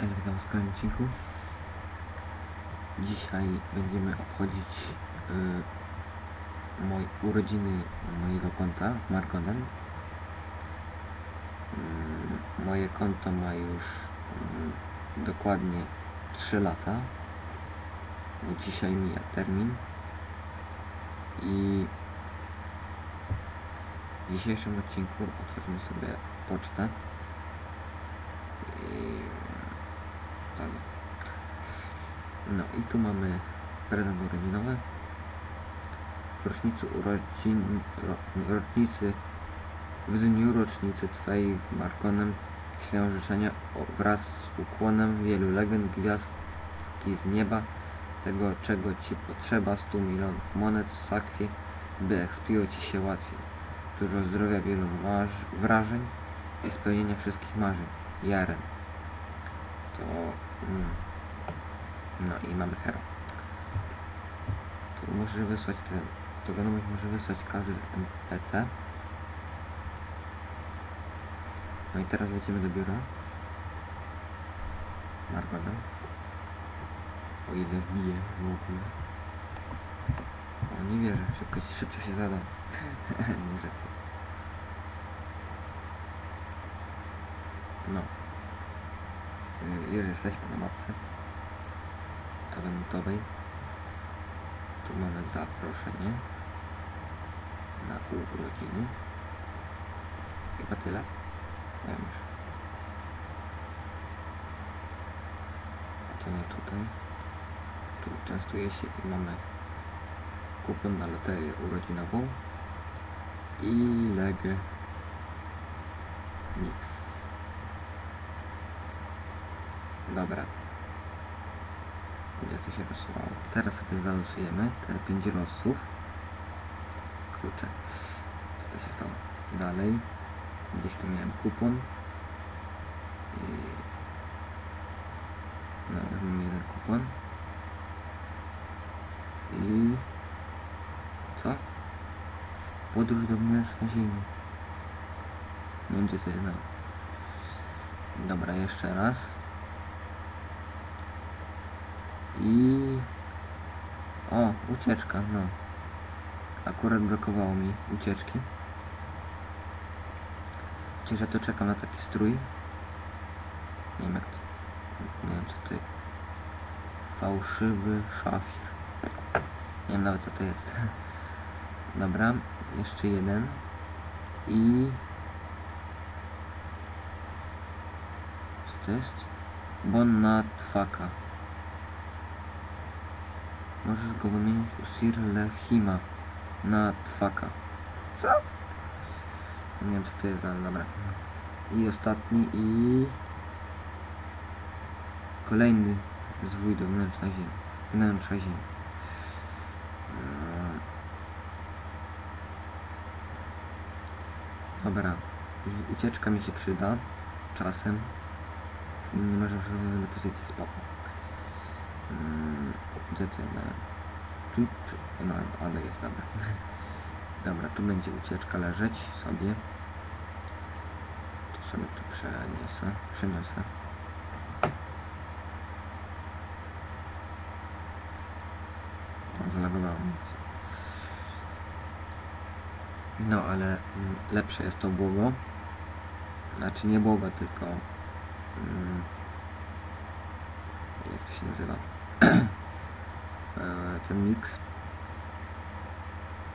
Kolejnym odcinku. Dzisiaj będziemy obchodzić y, moje urodziny mojego konta w Markonem. Y, moje konto ma już y, dokładnie 3 lata. Dzisiaj mija termin. I w dzisiejszym odcinku otworzymy sobie pocztę. I tak. No i tu mamy prezent urodzinowy. W rocznicy urodzin, ro, rocznicy, w dniu rocznicy Twojej z Markonem ślę życzenia wraz z ukłonem wielu legend gwiazdki z nieba, tego czego Ci potrzeba, 100 milionów monet w sakwie, by ekspiło Ci się łatwiej. Dużo zdrowia, wielu wrażeń i spełnienia wszystkich marzeń. Jaren. To... Mm, no i mamy hero. Tu może wysłać ten... To wiadomość może wysłać każdy NPC. No i teraz lecimy do biura. Margonem. O ile wbije w ogóle. O nie wierzę, szybko, szybko się zada. nie rzekł. No. Y, Już jesteśmy na mapce eventowej. Tu mamy zaproszenie na urodziny. Chyba tyle. Wiem już. To nie tutaj. Tu częstuje się i mamy kupon na loterię urodzinową i legę Nix. Dobra. To się rozsuwało? Teraz sobie zalosujemy te 5 losów. Klucze. Co to się stało? Dalej. Gdzieś tu miałem kupon. I... No, już mam jeden kupon. I... Co? Podróż do wnętrza ziemi. Nie gdzie to jest. No. Dobra, jeszcze raz. I... O, ucieczka, no. Akurat blokowało mi ucieczki. Chociaż ja to czekam na taki strój. Nie wiem jak to... Nie wiem co to jest. Fałszywy szafir. Nie wiem nawet co to jest. Dobra, jeszcze jeden. I... Co to jest? Bonatfaka. Możesz go wymienić u Sir Lehima na Tfaka. Co? Nie wiem co to jest, ale dobra. I ostatni i... Kolejny zwój do wnętrza ziemi. Wnętrza ziemi. Eee. Dobra. Ucieczka mi się przyda. Czasem. Nie można przechodzić na pozycję spoko. Mm, to jest? Tu, tu, no, ale jest, dobra. Dobra, tu będzie ucieczka leżeć sobie. Tu sobie tu przeniosę, przeniosę. O, zalagowało mi się. No, ale mm, lepsze jest to błogo. Znaczy nie błogo, tylko... Mm, jak to się nazywa? E, ten mix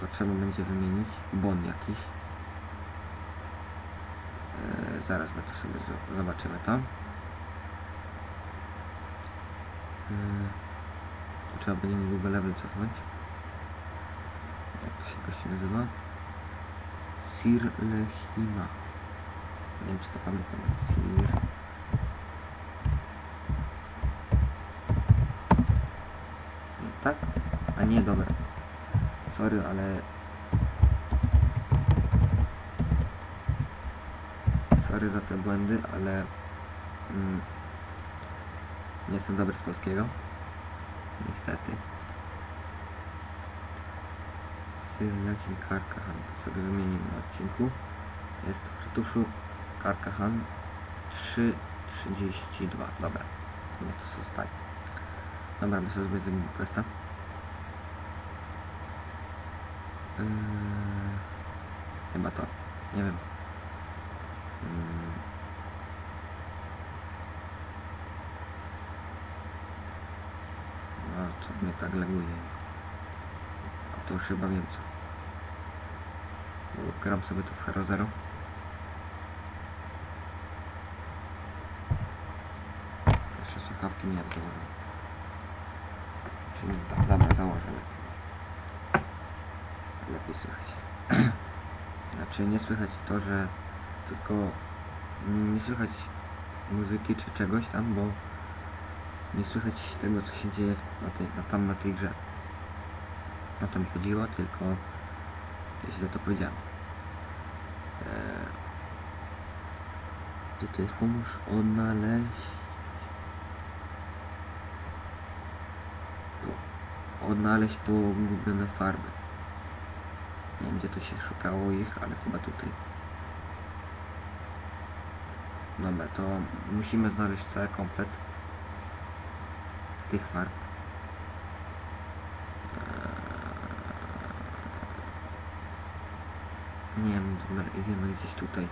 to trzeba będzie wymienić. Bon jakiś. E, zaraz my to sobie zo- zobaczymy to. E, tu trzeba będzie niedługo level cofnąć. Jak to się gości nazywa? Sir Lehima. Nie wiem czy to pamiętam. Sir tak? A nie, dobra. Sorry, ale... Sorry za te błędy, ale... Mm, nie jestem dobry z polskiego. Niestety. Sylwia Karkahan. Sobie wymienimy na odcinku. Jest w ratuszu Karkahan 3, 32. Dobra. Niech to zostaje. Dobra, my sobie zrobimy questa. Yy, chyba to. Nie wiem. Mm. No, co mnie tak leguje. A to już chyba wiem co. Gram sobie tu w Hero Zero. Jeszcze słuchawki nie założę. Tak, dobra, założę lepiej. Słychać. Znaczy nie słychać to, że tylko nie słychać muzyki czy czegoś tam, bo nie słychać tego co się dzieje na tej, na, tam na tej grze. O to mi chodziło, tylko źle to powiedziałem. Eee, gdzie to? Pomóż odnaleźć odnaleźć pogubione farby. Nie wiem gdzie to się szukało ich, ale chyba tutaj. Dobra, to musimy znaleźć cały komplet tych farb. Eee, Nie wiem, dobra, idziemy gdzieś tutaj.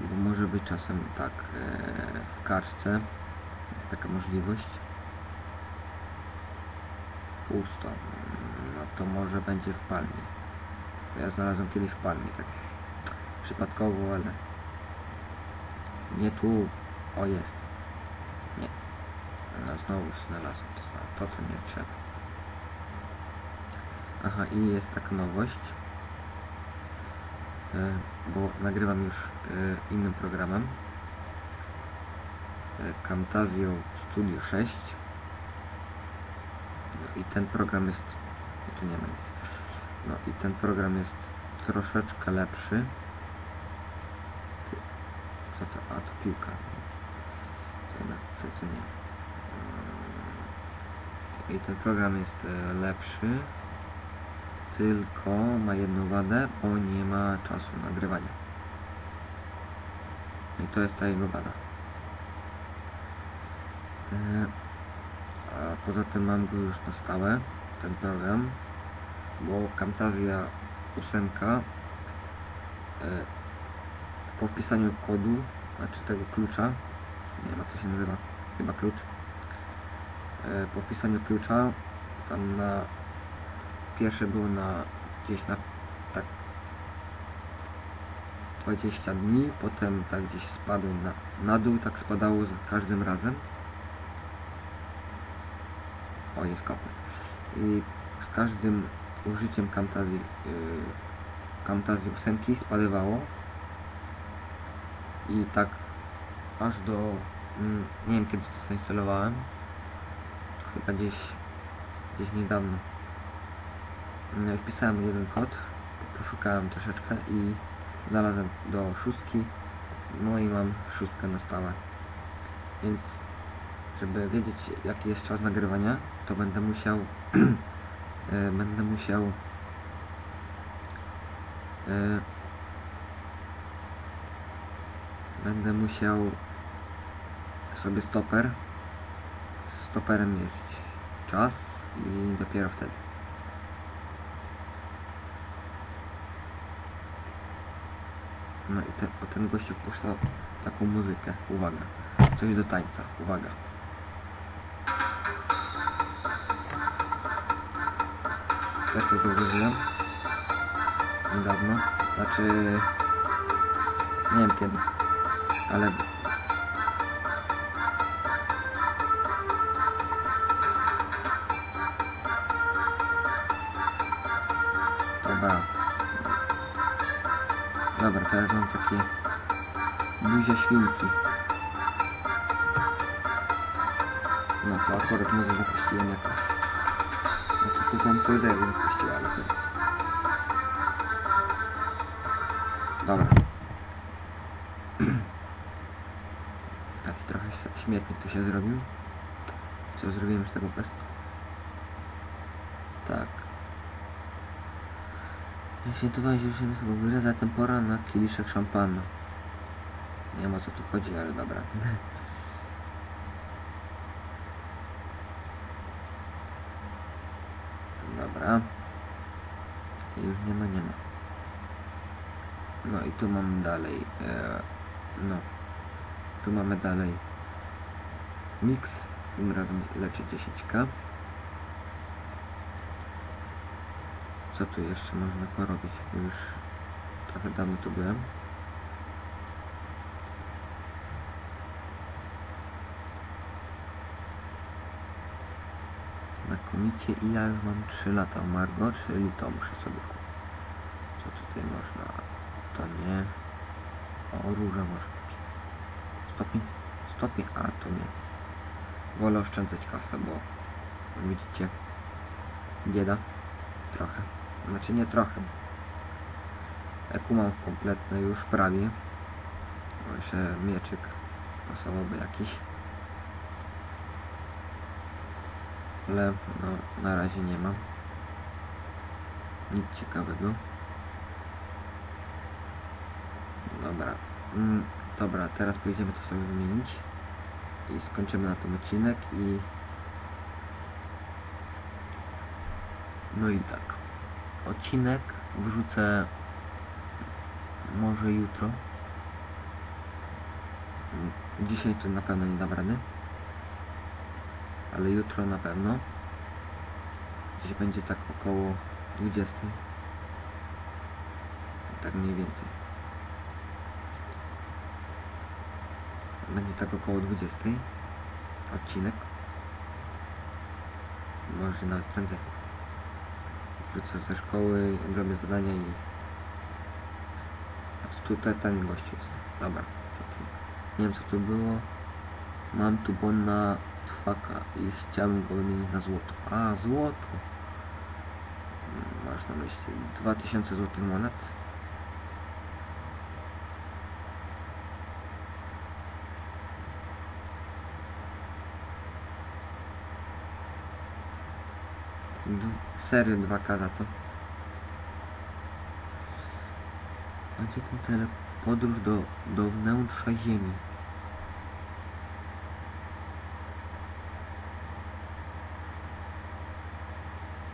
Bo może być czasem tak eee, w karczce. Jest taka możliwość. Pusto. No to może będzie w palmie. Ja znalazłem kiedyś w palmie, tak przypadkowo, ale nie tu. O jest. Nie. No znowu znalazłem to samo. To co nie trzeba. Aha i jest taka nowość. E, bo nagrywam już e, innym programem. E, Camtasia Studio 6. No i ten program jest. Tu nie ma nic. No i ten program jest troszeczkę lepszy. Co to? A to piłka. To, to, nie. Mm, I ten program jest e, lepszy. Tylko ma jedną wadę, bo nie ma czasu nagrywania. I to jest ta jego wada. E, a poza tym mam go już na stałe, ten program, bo Camtasia 8 e, po wpisaniu kodu, znaczy tego klucza, nie jak to się nazywa, chyba klucz, e, po wpisaniu klucza, tam na pierwsze było na gdzieś na tak 20 dni, potem tak gdzieś spadło na, na dół, tak spadało za każdym razem. O, jest kopy. I z każdym użyciem Camtasia, yy, Camtasia 8 spadywało. I tak aż do, mm, nie wiem kiedy to zainstalowałem, chyba gdzieś, gdzieś niedawno. No i wpisałem jeden kod, poszukałem troszeczkę i znalazłem do szóstki, no i mam szóstkę na stałe. Więc żeby wiedzieć jaki jest czas nagrywania, to będę musiał e, będę musiał e, będę musiał sobie stoper stoperem mierzyć czas i dopiero wtedy. No i ten, o ten gościu puszcza taką muzykę. Uwaga. Coś do tańca. Uwaga. Też to zauważyłem. Niedawno. Znaczy... Nie wiem kiedy. Ale... Dobra. Dobra, teraz mam takie buzia świnki. No to akurat może zapuściłem jako... Tam foldery zapuściła, ale to... Dobra. Taki trochę śmietnik tu się zrobił. Co zrobiłem z tego pestu? Tak. Świętowanie się z tego gry, zatem pora na kieliszek szampana. Nie o co tu chodzi, ale. Dobra. I już nie ma, nie ma. No i tu mamy dalej. E, no. Tu mamy dalej mix. Tym razem leczy 10k. Co tu jeszcze można porobić? Już trochę dawno tu byłem. Znakomicie i ja już mam 3 lata u Margot, czyli to muszę sobie kupić. Co tutaj można? To nie. O, róża może kupić. Stopień? Stopień? A, to nie. Wolę oszczędzać kasę, bo widzicie, bieda. Trochę. Znaczy nie trochę. Eku mam kompletne już prawie. O, Jeszcze mieczyk pasowałoby jakiś. Ale no na razie nie mam. Nic ciekawego. Dobra. Mm, dobra, teraz pójdziemy to sobie wymienić. I skończymy na tym odcinek i... No i tak. Odcinek wrzucę może jutro. Mm, Dzisiaj to na pewno nie dam rady. Ale jutro na pewno. Gdzieś będzie tak około 20. Tak mniej więcej. Będzie tak około 20. Odcinek. Może nawet prędzej. Wrócę ze szkoły, robię zadania i... A tutaj ten gościu jest. Dobra. to tu. Nie wiem co tu było. Mam tu bon na twaka i chciałbym go wymienić na złoto. A, złoto. Mm, Masz na myśli 2000 złotych monet. Serio 2K za to. A gdzie ten tele... Podróż do, do wnętrza ziemi.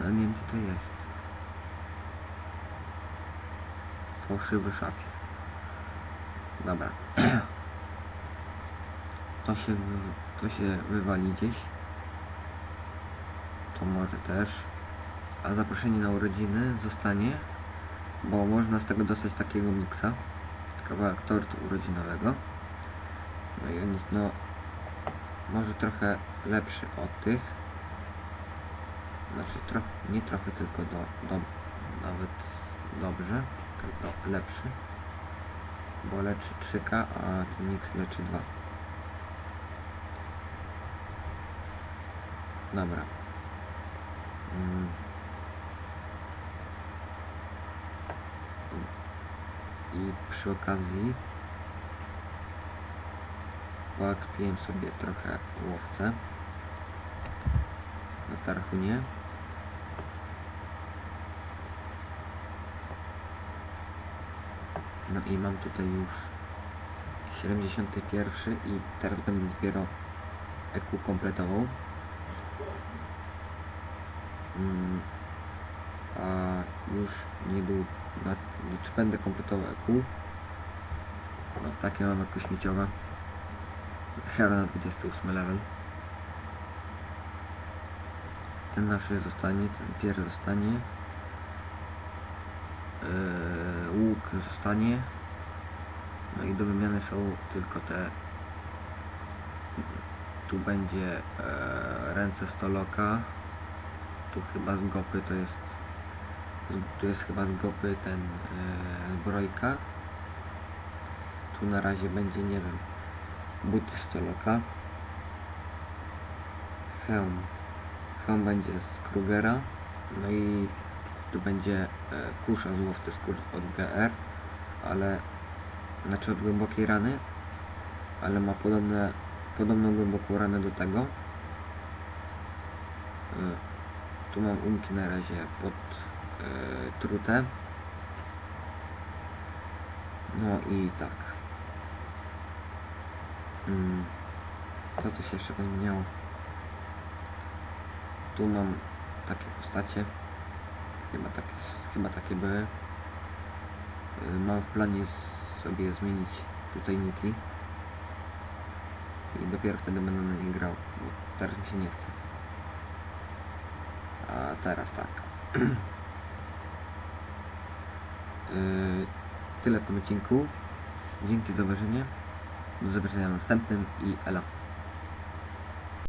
Ale nie wiem gdzie to jest. Fałszywy szafie. Dobra. To się, to się wywali gdzieś. To może też. A zaproszenie na urodziny zostanie, bo można z tego dostać takiego miksa. Kawałek tortu urodzinowego. No i on jest no może trochę lepszy od tych. Znaczy trochę, nie trochę, tylko do, do nawet dobrze, tylko lepszy. Bo leczy 3K, a ten mix leczy 2. Dobra. Mm. I przy okazji poekspiłem sobie trochę łowcę na Tarchunie. No i mam tutaj już 71 i teraz będę dopiero EQ kompletował. Mm, już niedługo, czy będę kompletował EQ. No, takie mam EQ śmieciowe. Hero na 28 level. Ten nasz zostanie, ten pier zostanie. Yy, łuk zostanie. No i do wymiany są tylko te. Tu będzie e, ręce stoloka. Tu chyba z gopy to jest. Tu jest chyba z gopy ten e, zbrojka. Tu na razie będzie, nie wiem, buty stoloka. Hełm. Hełm będzie z Krugera. No i tu będzie e, kusza z łowcy skór od GR, ale znaczy od głębokiej rany, ale ma podobne, podobną głęboką ranę do tego. E, tu mam umki na razie pod e, trutę. No i tak. Mm. Co coś jeszcze będzie miało? Tu mam takie postacie. Chyba takie, chyba takie były. Y, Mam w planie sobie zmienić tutaj niki. I dopiero wtedy będę na nie grał, bo teraz mi się nie chce. A teraz tak. Yy, tyle w tym odcinku. Dzięki za obejrzenie. Do zobaczenia w następnym i elo.